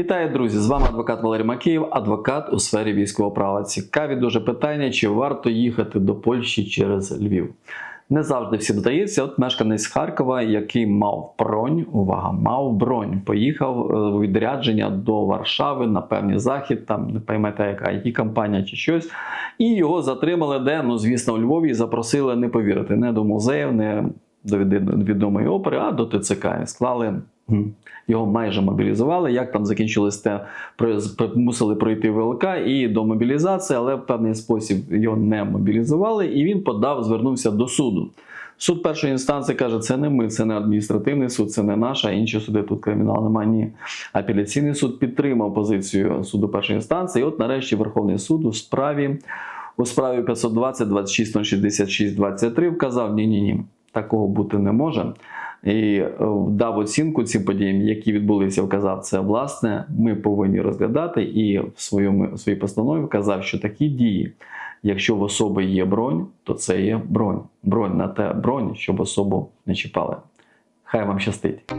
Вітаю, друзі! З вами адвокат Валерій Макеєв, адвокат у сфері військового права. Цікаві дуже питання, чи варто їхати до Польщі через Львів. Не завжди всі додається. От мешканець Харкова, який мав бронь, увага, мав бронь, поїхав е, у відрядження до Варшави на певний захід, там не пам'ятаю, яка it компанія чи щось. І його затримали, де, ну звісно, у Львові і запросили не повірити, не до музеїв, не до відомої опери, а до ТЦК. І склали його майже мобілізували. Як там закінчилось те, мусили пройти ВЛК і до мобілізації, але в певний спосіб його не мобілізували, і він подав, звернувся до суду. Суд першої інстанції каже, це не ми, це не адміністративний суд, це не наш, а інші суди тут кримінал немає. Ні. Апеляційний суд підтримав позицію суду першої інстанції. І от нарешті Верховний суд у справі у справі 520 26 066 23 вказав: ні, ні, ні, такого бути не може. І е, дав оцінку цим подіям, які відбулися, вказав це власне. Ми повинні розглядати і в своєму в своїй постанові вказав, що такі дії, якщо в особи є бронь, то це є бронь. Бронь на те бронь, щоб особу не чіпали. Хай вам щастить.